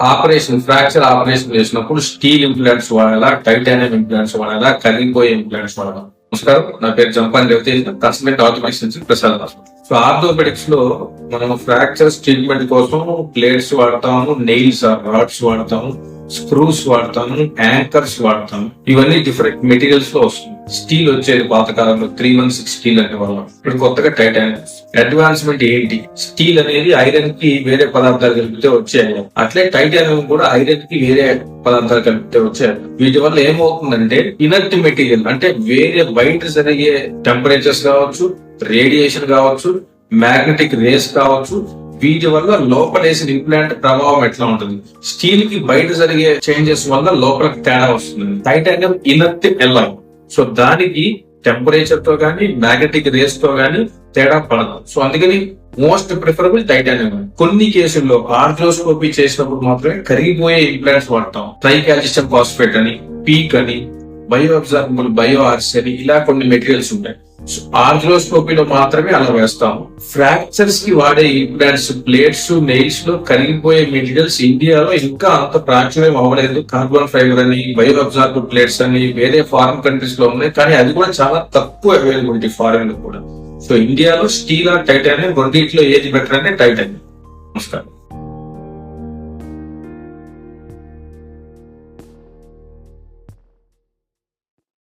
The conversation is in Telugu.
ఆపరేషన్ ఫ్రాక్చర్ ఆపరేషన్ చేసినప్పుడు స్టీల్ ఇంప్లాంట్స్ వాడాలా టైటానియం ఇంప్లాంట్స్ వాడాలా కరిగిపోయే ఇంప్లాంట్స్ వాడాలా? నమస్కారం నా పేరు Jampan Ravitej consultant orthopaedics Prasad so ఆర్థోపెడిక్స్లో మనం ఫ్రాక్చర్స్ ట్రీట్మెంట్ కోసం ప్లేట్స్ వాడతాము నెయిల్స్ రాడ్స్ వాడతాము స్క్రూస్ వాడతాము యాంకర్స్ వాడతాము. ఇవన్నీ డిఫరెంట్ మెటీరియల్స్లో వస్తుంది. స్టీల్ వచ్చేది పాతకాలంలో త్రీ వన్ సిక్స్ స్టీల్ అనే వల్ల ఇప్పుడు కొత్తగా టైటాన్ అడ్వాన్స్మెంట్ ఏంటి? స్టీల్ అనేది ఐరన్కి వేరే పదార్థాలు కలిపితే వచ్చే అట్లే టైటానియం కూడా ఐరన్కి వేరే పదార్థాలు కలిపితే వచ్చే వీటి వల్ల ఏమవుతుందంటే ఇనర్ట్ మెటీరియల్ అంటే వేరే బయట జరిగే టెంపరేచర్స్ కావచ్చు రేడియేషన్ కావచ్చు మ్యాగ్నెటిక్ రేస్ కావచ్చు వీటి వల్ల లోపల వేసిన ఇంప్లాంట్ ప్రభావం ఎట్లా ఉంటుంది? స్టీల్కి బయట జరిగే చేంజెస్ వల్ల లోపల తేడా వస్తుంది. టైటానియం ఇనర్ట్ ఎల్లం సో దానికి టెంపరేచర్తో కానీ మ్యాగ్నెటిక్ రేస్తో కానీ తేడా పడదు. సో అందుకని మోస్ట్ ప్రిఫరబుల్ టైటానియం కొన్ని కేసుల్లో ఆర్థ్రోస్కోపీ చేసినప్పుడు మాత్రమే కరిగిపోయే ఇంప్లాంట్స్ వాడతాం. ట్రైకాల్షియం ఫాస్ఫేట్ అని పీక్ అని బయో అబ్జార్బుల్ బయో ఆర్స్ అని ఇలా కొన్ని మెటీరియల్స్ ఉంటాయి. ఆర్థ్రోస్కోపీలో మాత్రమే అలా వేస్తాము. ఫ్రాక్చర్స్కి వాడే ఇంప్లాంట్స్ ప్లేట్స్ నెయిల్స్లో కరిగిపోయే మెటీరియల్స్ ఇండియాలో ఇంకా అంత ప్రాచుర్యం అవ్వలేదు. కార్బన్ ఫైబర్ అని బయో అబ్జార్బ్ ప్లేట్స్ అని వేరే ఫారిన్ కంట్రీస్లో ఉన్నాయి. కానీ అది కూడా చాలా తక్కువ అవైలబిలిటీ ఫారిన్లో కూడా. సో ఇండియాలో స్టీల్ ఆర్ టైటానియం రెండింటిలో ఏది బెటర్ అంటే టైటానియం. నమస్కారం.